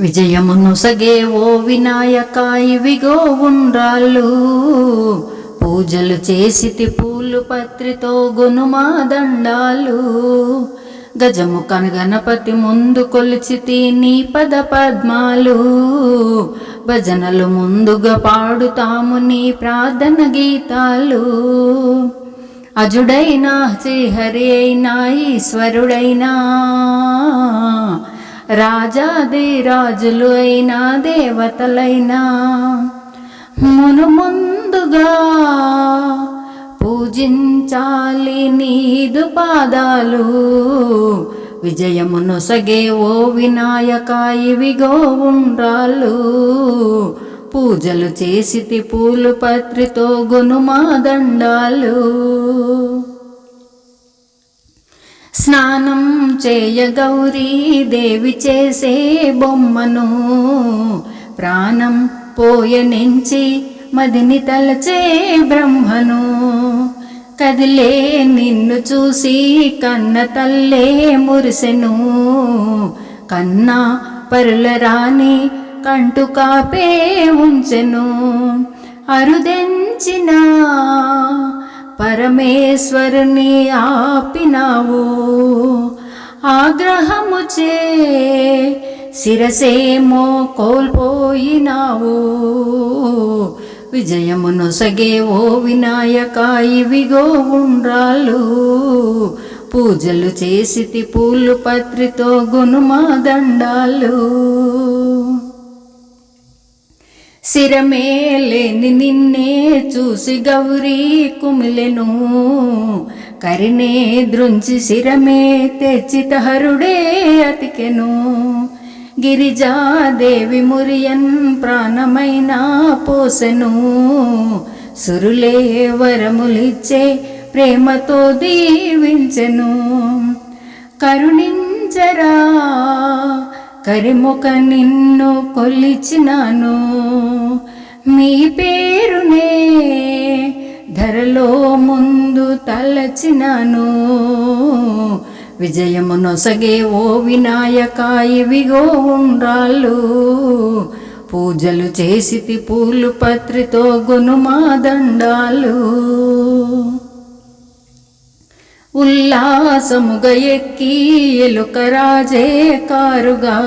విజయమును సగే ఓ వినాయక ఇవిగో ఉండ్రాళ్ళు. పూజలు చేసితి పూలు పత్రితో గునుమా దండాలు. గజము కనగణపతి ముందు కొలిచితి నీ పద పద్మాలు. భజనలు ముందుగా పాడుతాము నీ ప్రార్థన గీతాలు. అజుడైనా శ్రీహరి అయినా ఈశ్వరుడైనా రాజాది రాజులు అయినా దేవతలైనా మును ముందుగా పూజించాలి నీదు పాదాలు. విజయమును సగే ఓ వినాయక ఇవిగో ఉండ్రాళ్ళు. పూజలు చేసితి పూలు పత్రితో గునుమా దండాలు. స్నానం చేయ గౌరీ దేవి చేసే బొమ్మను. ప్రాణం పోయనించి మదిని తలచే బ్రహ్మను. కదిలే నిన్ను చూసి కన్న తల్లే మురిసెను. కన్నా పరుల రాని కంటు కాపే ఉంచెను. అరుదెంచినా పరమేశ్వరుని ఆపినావు. ఆగ్రహముచే శిరసేమో కోల్పోయినావు. విజయమును సగే ఓ వినాయక ఇవిగో ఉండ్రాలు పూజలు చేసి పూలు పత్రితో గునుమా దండాలు. శిరమేలేని నిన్నే చూసి గౌరీ కుమిలెను. కరినే దృంచి శిరమే తెచ్చి తహరుడే అతికెను. గిరిజాదేవి మురియన్ ప్రాణమైన పోసెను. సురులే వరములిచ్చే ప్రేమతో దీవించెను. కరుణించరా కరిముఖ నిన్ను కొలిచినాను. మీ పేరునే ధరలో ముందు తలచినాను. విజయమునొసగే ఓ వినాయకాయి విగో ఉండ్రాళ్ళు. పూజలు చేసి పూలు పత్రితో గునుమా దండాలు. ఉల్లాసముగ ఎక్కి ఎలుకరాజే కారుగా.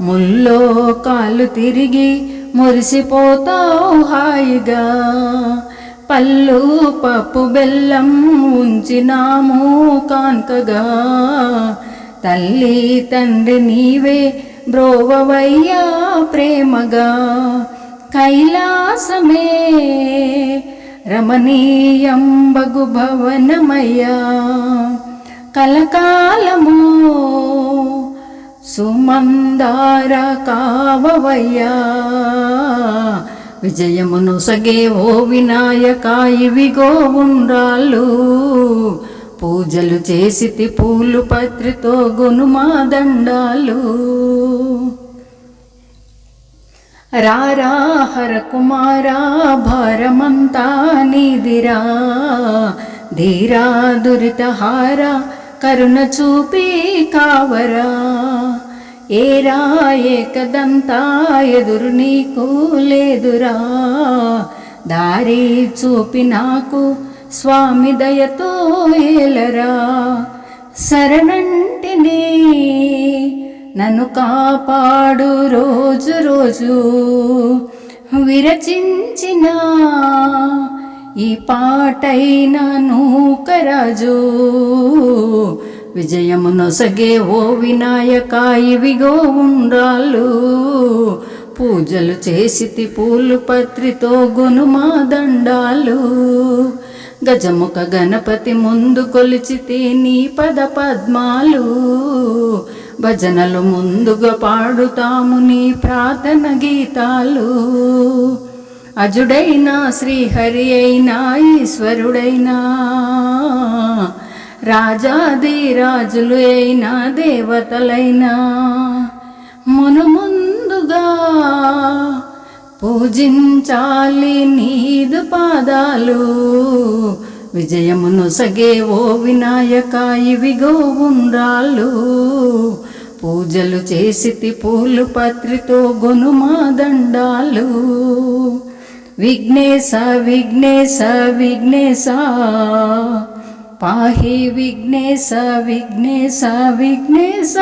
ముల్లో కాలు తిరిగి మురిసిపోతావు హాయిగా. పళ్ళు పప్పు బెల్లం ఉంచినాము కాన్కగా. తల్లి తండ్రి నీవే బ్రోవవయ్యా ప్రేమగా. కైలాసమే రమణీయం బగు భవనమయ్యా కలకాలము సుమందార కావవయ్యా. విజయమును సగే ఓ వినాయకాయి విగో ఉండ్రాళ్ళు. పూజలు చేసితి పూలు పత్రితో గునుమాదండాలు. రారా హర కుమారా భారమంతా నీదిరా. ధీరా దురితహారా కరుణ చూపి కావరా. ఏరా ఏకదంతా ఎదురు నీకు లేదురా. దారి చూపి నాకు స్వామి దయతో ఏలరా. శరణంటిని నన్ను కాపాడు రోజు రోజు. విరచించిన ఈ పాటైన నూకరాజు. విజయమునొసగే ఓ వినాయక ఇవిగో ఉండాలు పూజలు చేసితి పూలు పత్రితో గునుమా దండాలు. గజముఖ గణపతి ముందు కొలిచితే నీ పద పద్మాలు. భజనలు ముందుగా పాడుతాము నీ ప్రార్థన గీతాలు. అజుడైనా శ్రీహరి అయినా ఈశ్వరుడైనా రాజాది రాజులు అయినా దేవతలైనా మును ముందుగా పూజించాలి నీదు పాదాలు. విజయమును సగే ఓ వినాయక ఇవిగో ఉండ్రాళ్ళు. పూజలు చేసితి పూలు పత్రితో గొనుమా దండాలు విఘ్నేశ విఘ్నేశ విఘ్నేశ పాహి విఘ్నేశ విఘ్నేశ విఘ్నేశ.